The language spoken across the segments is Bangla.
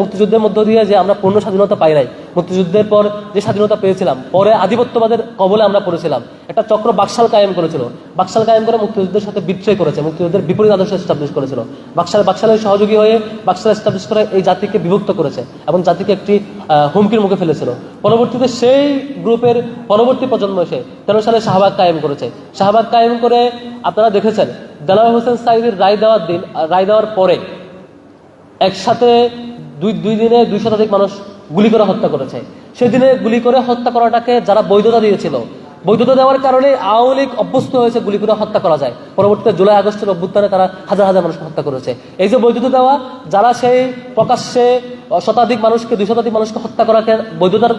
মুক্তিযুদ্ধের মধ্য দিয়ে যে আমরা পূর্ণ স্বাধীনতা পাই নাই। মুক্তিযুদ্ধের পর যে স্বাধীনতা পেয়েছিলাম, পরে আধিপত্যবাদের কবলে আমরা পড়েছিলাম। একটা চক্র বাকশাল কায়েম করেছিল। বাকশাল কায়েম করে মুক্তিযুদ্ধের সাথে বিট্রয় করেছে, মুক্তিযুদ্ধের বিপরীত আদর্শ এস্টাবলিশ করেছিল। বাকশাল বাকশালের সহযোগী হয়ে বাকশাল এস্টাবলিশ করে এই জাতিকে বিভক্ত করেছে এবং জাতিকে একটি হুমকির মুখে ফেলেছিল। পরবর্তীতে সেই গ্রুপের পরবর্তী প্রজন্ম এসে তেরো সালে শাহবাগ কায়েম করেছে। শাহবাগ কায়েম করে আপনারা দেখেছেন দেলাওয়ার হোসেন সাইদির রায় দেওয়ার দিন, রায় দেওয়ার পরে একসাথে দুই দুই দিনে দুই শতাধিক মানুষ গুলি করে হত্যা করেছে। সেদিনে গুলি করে হত্যা করাটাকে যারা বৈধতা দিয়েছিল, বৈধতা দেওয়ার কারণে আওয়ামী লীগ অভ্যস্ত হয়েছে গুলি করে হত্যা করা যায়। পরবর্তীতে জুলাই আগস্টের অভ্যুত্থানে তারা হাজার হাজার মানুষকে হত্যা করেছে। এই যে বৈধতা দেওয়া, যারা সেই প্রকাশ্যে শতাধিক মানুষকে, দুই শতাধিক মানুষকে হত্যা করাকে বৈধতার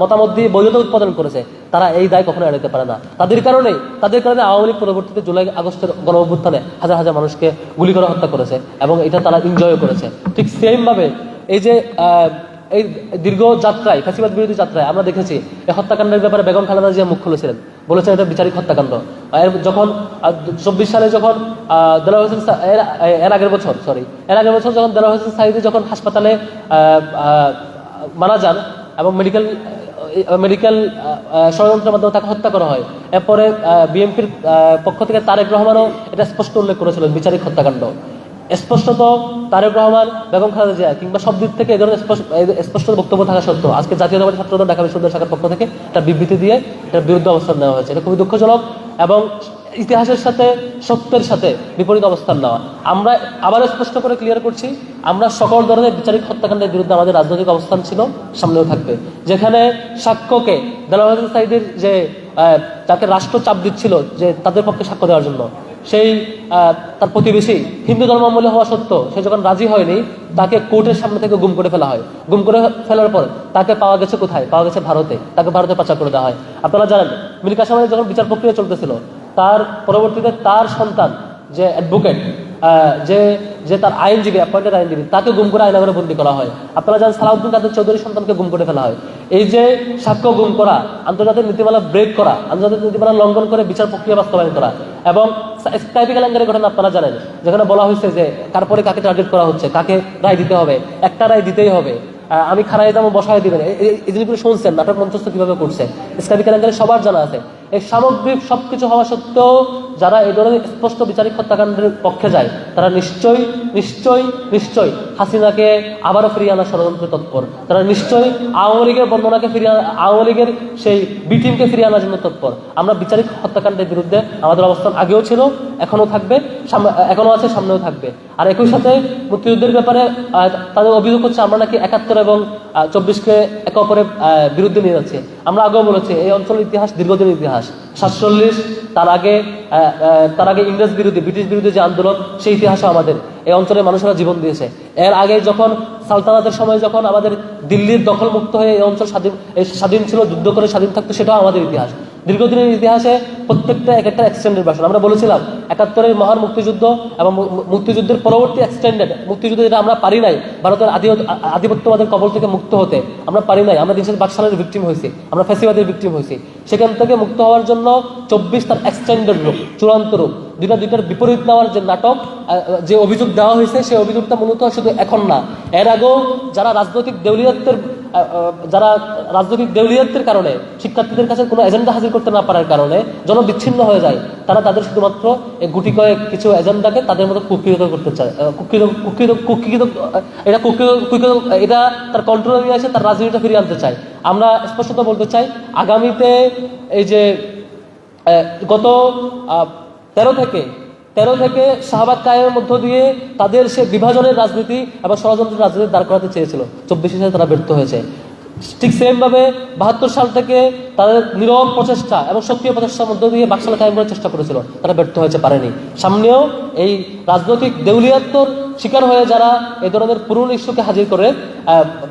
মতামত দিয়ে বৈধতা উৎপাদন করেছে, তারা এই দায় কখনো এড়াতে পারে না। তাদের কারণে তাদের কারণে আওয়ামী লীগ পরবর্তীতে জুলাই আগস্টের গণ অভ্যুত্থানে হাজার হাজার মানুষকে গুলি করে হত্যা করেছে এবং এটা তারা এনজয় করেছে। ঠিক সেম ভাবে এই যে এই দীর্ঘ যাত্রায় ফাঁসিবাদ বিরোধী যাত্রায় আমরা দেখেছি, এই হত্যাকাণ্ডের ব্যাপারে বেগম খালেদা জিয়া মুখ খুলেছিলেন। বলেছেন এটা বিচারিক হত্যাকাণ্ড। যখন চব্বিশ সালে যখন দেলোয়ার হোসেন এর আগের বছর সরি এর আগের বছর যখন দেলোয়ার হোসেন সাইদি যখন হাসপাতালে মারা যান এবং মেডিকেল মেডিকেল ষড়যন্ত্রের মাধ্যমে তাকে হত্যা করা হয়, এরপরে বিএনপির পক্ষ থেকে তারেক রহমানও এটা স্পষ্ট উল্লেখ করেছিলেন বিচারিক হত্যাকাণ্ড। স্পষ্টত তারেক রহমান, বেগম খালেদা জিয়া কিংবা সব দিক থেকে এই ধরনের স্পষ্ট- বক্তব্য থাকা সত্ত্বেও আজকে জাতীয়তাবাদী ছাত্রদল ঢাকা বিশ্ববিদ্যালয় শাখার পক্ষ থেকে একটা বিবৃতি দিয়ে এটার বিরুদ্ধে অবস্থান নেওয়া হয়েছে। এটা খুবই দুঃখজনক এবং ইতিহাসের সাথে, সত্যের সাথে বিপরীত অবস্থান নেওয়া। আমরা আবারও স্পষ্ট করে ক্লিয়ার করছি, আমরা সকল ধরনের বিচারিক হত্যাকাণ্ডের বিরুদ্ধে আমাদের রাজনৈতিক অবস্থান ছিল, সামনেও থাকবে। যেখানে সাক্ষ্যকে দেলাওয়ার সাইদের যে তাকে রাষ্ট্র চাপ দিচ্ছিল যে তাদের পক্ষে সাক্ষ্য দেওয়ার জন্য। সেই তার প্রতিবেশী হিন্দু ধর্মাবলী হওয়া সত্ত্বেও সে যখন রাজি হয়নি, তাকে কোর্টের সামনে থেকে গুম করে ফেলা হয়। গুম করে ফেলার পর তাকে পাওয়া গেছে কোথায়? পাওয়া গেছে ভারতে। তাকে ভারতে পাচার করে দেওয়া হয়। আপনারা জানেন মির কাসামানের যখন বিচার প্রক্রিয়া চলতেছিল, তার পরবর্তীতে তার সন্তান যে অ্যাডভোকেট যে যে তার আইনজীবী অ্যাপয়েন্টেড আইনজীবী, তাকে গুম করে আইনাগরে বন্দী করা হয়। আপনারা জানেন, সালাউদ্দিন কাদের চৌধুরী সন্তানকে গুম করে ফেলা হয়। এই যে সাক্ষ্য গুম করা, আন্তর্জাতিক নীতিমালা ব্রেক করা, আন্তর্জাতিক নীতিমালা লঙ্ঘন করে বিচার প্রক্রিয়া বাস্তবায়ন করা এবং স্কাইপি কেলেঙ্কারের ঘটনা আপনারা জানেন যেখানে বলা হয়েছে যে তারপরে কাকে টার্গেট করা হচ্ছে কাকে রায় দিতে হবে একটা রায় দিতেই হবে আমি খারাই দাম বসায় দিবেন এই- জিনিসগুলো শুনছেন নাটক মঞ্চস্থ কীভাবে করছে স্কাইপি কেলেঙ্কারি সবার জানা আছে এই সামগ্রিক সবকিছু হওয়া সত্ত্বেও যারা এই ধরনের স্পষ্ট বিচারিক হত্যাকাণ্ডের পক্ষে যায়, তারা নিশ্চয়ই নিশ্চয়ই নিশ্চয়ই হাসিনাকে আবারও ফিরিয়ে আনার ষড়যন্ত্রে তৎপর। তারা নিশ্চয়ই আওয়ামী লীগের বর্ণনাকে ফিরিয়ে আওয়ামী লীগের সেই বি টিমকে ফিরিয়ে আনার জন্য তৎপর। আমরা বিচারিক হত্যাকাণ্ডের বিরুদ্ধে আমাদের অবস্থান আগেও ছিল, এখনও থাকবে এখনও আছে, সামনেও থাকবে। আর একই সাথে মুক্তিযুদ্ধের ব্যাপারে তাদের অভিযোগ হচ্ছে আমরা নাকি একাত্তর এবং চব্বিশকে একে অপরের বিরুদ্ধে নিয়ে যাচ্ছি। আমরা আগেও বলেছি, এই অঞ্চলের ইতিহাস দীর্ঘদিনের ইতিহাস। সাতচল্লিশ, তার আগে তার আগে ইংরেজ বিরোধী, ব্রিটিশ বিরোধী যে আন্দোলন, সেই ইতিহাসও আমাদের। এই অঞ্চলের মানুষেরা জীবন দিয়েছে। এর আগে যখন, সালতানাতের সময় যখন আমাদের দিল্লির দখলমুক্ত হয়ে এই অঞ্চল স্বাধীন স্বাধীন ছিল, যুদ্ধ করে স্বাধীন থাকতো, সেটাও আমাদের ইতিহাস। দীর্ঘদিনের ইতিহাসে প্রত্যেকটা এক একটা এক্সটেন্ডেড ভাষণ আমরা বলেছিলাম, একাত্তরের মহান মুক্তিযুদ্ধ এবং মুক্তিযুদ্ধের পরবর্তী এক্সটেন্ডেড মুক্তিযুদ্ধ যেটা আমরা পারি নাই, ভারতের আদি আধিপত্যবাদের কবল থেকে মুক্ত হতে আমরা পারি নাই। আমরা দিনশেষ বাকশালের ভিকটিম হয়েছি, আমরা ফ্যাসিবাদের ভিকটিম হয়েছি। সেখান থেকে মুক্ত হওয়ার জন্য চব্বিশ তার এক্সটেন্ডেড রূপ, চূড়ান্ত রূপ। দুইটা, দুইটার বিপরীত নেওয়ার যে নাটক যে অভিযোগ দেওয়া হয়েছে, সেই অভিযোগটা মূলত শুধু এখন না। এর আগেও যারা রাজনৈতিক দেউলিয়ত্বের যারা রাজনৈতিক দেউলিয়ত্বের কারণে শিক্ষার্থীদের কাছে কোনো এজেন্ডা হাজির করতে না পারার কারণে জনবিচ্ছিন্ন হয়ে যায়। তারা তাদের শুধুমাত্র গুটি কয়েক কিছু এজেন্ডাকে তাদের মতো কুক্ষিত করতে চায়। আহ, কুক্ষিত কুক্ষিত কুক্ষিত এটা কুক্ষিত কুক্ষিত এটা তার কন্ট্রোলে নিয়ে আসে তার রাজনীতিটা ফিরিয়ে আনতে চায়। আমরা স্পষ্টত বলতে চাই আগামীতে এই যে গত তেরো থেকে তেরো থেকে শাহবাগ কায়েমের মধ্য দিয়ে তাদের সে বিভাজনের রাজনীতি এবং ষড়যন্ত্রের রাজনীতি দাঁড় করাতে চেয়েছিল। চব্বিশে সালে তারা ব্যর্থ হয়েছে। ঠিক সেম ভাবে বাহাত্তর সাল থেকে তাদের নীরব প্রচেষ্টা এবং সক্রিয় প্রচেষ্টার মধ্য দিয়ে বাকশাল কায়েম করার চেষ্টা করেছিল। তারা ব্যর্থ হয়েছে, পারেনি। সামনেও এই রাজনৈতিক দেউলিয়াত্মর শিকার হয়ে যারা এই ধরনের পুরনো ইস্যুকে হাজির করে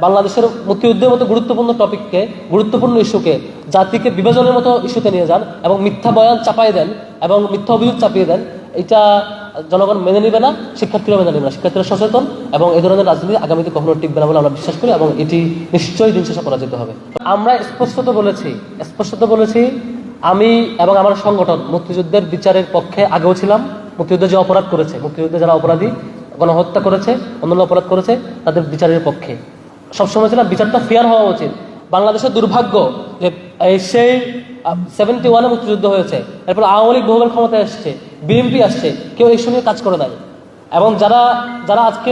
বাংলাদেশের মুক্তিযুদ্ধের মতো গুরুত্বপূর্ণ টপিককে, গুরুত্বপূর্ণ ইস্যুকে, জাতিকে বিভাজনের মতো ইস্যুতে নিয়ে যান এবং মিথ্যা বয়ান চাপাই দেন এবং মিথ্যা অভিযোগ চাপিয়ে দেন এটা জনগণ মেনে নিবে না শিক্ষার্থীরা মেনে নেবে না। শিক্ষার্থীরা সচেতন এবং এই ধরনের রাজনীতি আগামীতে কখনো টিকবে না বলে আমরা বিশ্বাস করি এবং এটি নিশ্চয়ই দিন শেষে পরাজিত হবে। আমরা স্পষ্টত বলেছি স্পষ্টত বলেছি, আমি এবং আমার সংগঠন মুক্তিযুদ্ধের বিচারের পক্ষে আগেও ছিলাম। মুক্তিযুদ্ধ যে অপরাধ করেছে, মুক্তিযুদ্ধে যারা অপরাধী, গণহত্যা করেছে, অন্যান্য অপরাধ করেছে, তাদের বিচারের পক্ষে। সবসময় ছিলাম, বিচারটা ফেয়ার হওয়া উচিত। বাংলাদেশের দুর্ভাগ্য যে সেই সেভেন্টি ওয়ানে মুক্তিযুদ্ধ হয়েছে। এরপর আওয়ামী লীগ বহুবার ক্ষমতায় আসছে বিএনপি আসছে, কেউ এই সময় কাজ করে নাই। এবং যারা যারা আজকে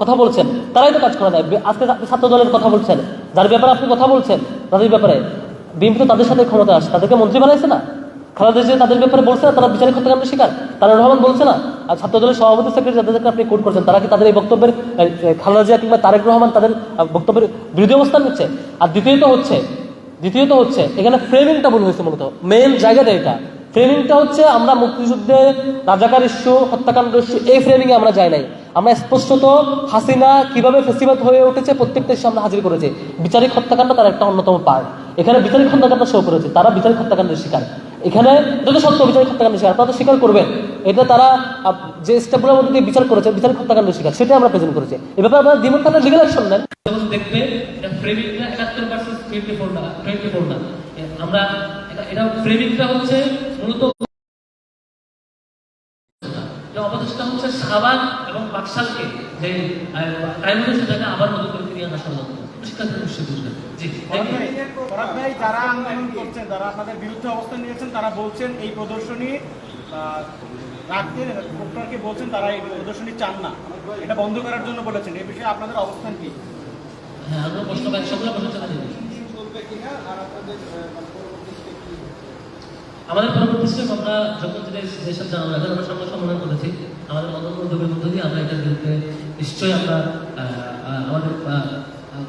কথা বলছেন, তারাই তো কাজ করে নাই। আজকে ছাত্র দলের কথা বলছেন, যার ব্যাপারে আপনি কথা বলছেন, তাদের ব্যাপারে। বিএনপি তো তাদের সাথে ক্ষমতা আসে তাদেরকে মন্ত্রী বানাইছে না? খালেদা জিয়া তাদের ব্যাপারে বলছে না? তারা বিচারিক হত্যাকাণ্ডের শিকার? তারা রহমান বলছে না? আর ছাত্র দলের সভাপতি সেক্রেটারি যাদেরকে আপনি কোট করছেন, তারা কি তাদের এই বক্তব্যের খালেদা জিয়া কিংবা তারেক রহমান তাদের বক্তব্যের বিরোধী অবস্থান নিচ্ছে? আর দ্বিতীয়ত হচ্ছে দ্বিতীয়ত হচ্ছে, এখানে ফ্রেমিংটা ভুল হয়েছে মূলত। মেন জায়গাটা এটা। ফ্রেমিংটা হচ্ছে আমরা মুক্তিযুদ্ধে রাজাকার ইস্যু হত্যাকাণ্ড ইস্যু, এই ফ্রেমিংয়ে আমরা যাই নাই। আমরা স্পষ্টত হাসিনা কীভাবে ফেসিবাদ হয়ে উঠেছে প্রত্যেকটা ইস্যু আমরা হাজির করেছি। বিচারিক হত্যাকাণ্ড তার একটা অন্যতম পার্ট এখানে বিচারিক হত্যাকাণ্ড শো করেছে, তারা বিচারিক হত্যাকাণ্ডের শিকার। এখানে যত সত্য বিচারিক হত্যাকাণ্ডের শিকার, আপনারা তো স্বীকার করবেন, এটা তারা যে স্টেপগুলোর মধ্যে দিয়ে বিচার করেছে, বিচারিক হত্যাকাণ্ডের শিকার সেটা আমরা প্রেজেন্ট করেছি। এ ব্যাপারে আপনারা দ্বিমত থাকলে লিগাল অ্যাকশন নেন যেমন দেখবে এটা ফ্রেমিংটা একাত্তর পার্সেন্ট টোয়েন্টি ফোর না টোয়েন্টি ফোর না এ, আমরা এটা ফ্রেমিংটা হচ্ছে মূলত হচ্ছে শাহবাগ এবং যে টাইমে সেটাকে আবার নতুন করে ফিরিয়ে আনা যারা আন্দোলন করছেন যারা আপনাদের বিরুদ্ধে অবস্থান নিয়েছেন তারা বলছেন এই প্রদর্শনী আহ, রাখতে বলছেন তারা এই প্রদর্শনী চান না। এটা বন্ধ করার জন্য বলেছেন। এই বিষয়ে আপনাদের অবস্থান কি? হ্যাঁ আমরা প্রশ্ন পাই প্রশ্ন চালাই আমাদের পরবর্তী আমরা যখন এখন আমরা সংবাদ সম্মেলন করেছি, আমাদের অন্যান্য উদ্যোগের মধ্যে দিয়ে আমরা এটার বিরুদ্ধে নিশ্চয়ই আমরা আমাদের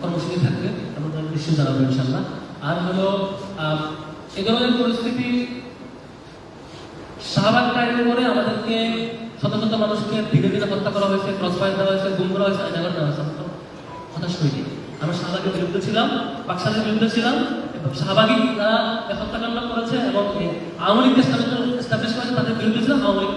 কর্মসূচি থাকবে আমরা নিশ্চয়ই জানাব ইনশাল্লাহ আর হলো এই ধরনের পরিস্থিতি শাহবাগ টাইমের পরে আমাদেরকে শত শত মানুষকে ধীরে ধীরে হত্যা করা হয়েছে ক্রস ফায়ার দেওয়া হয়েছে, গুম করা হয়েছে আইনাগর দেওয়া হয়েছে হতাশ হইনি। আমরা শাহবাগের বিরুদ্ধে ছিলাম পাকসাদের বিরুদ্ধে ছিলাম শাহবাগী তারা হত্যাকাণ্ড করেছে এবং আওয়ামী লীগকে এস্টাবলিশ করেছে তাদের বিরুদ্ধে ছিলাম আওয়ামী লীগ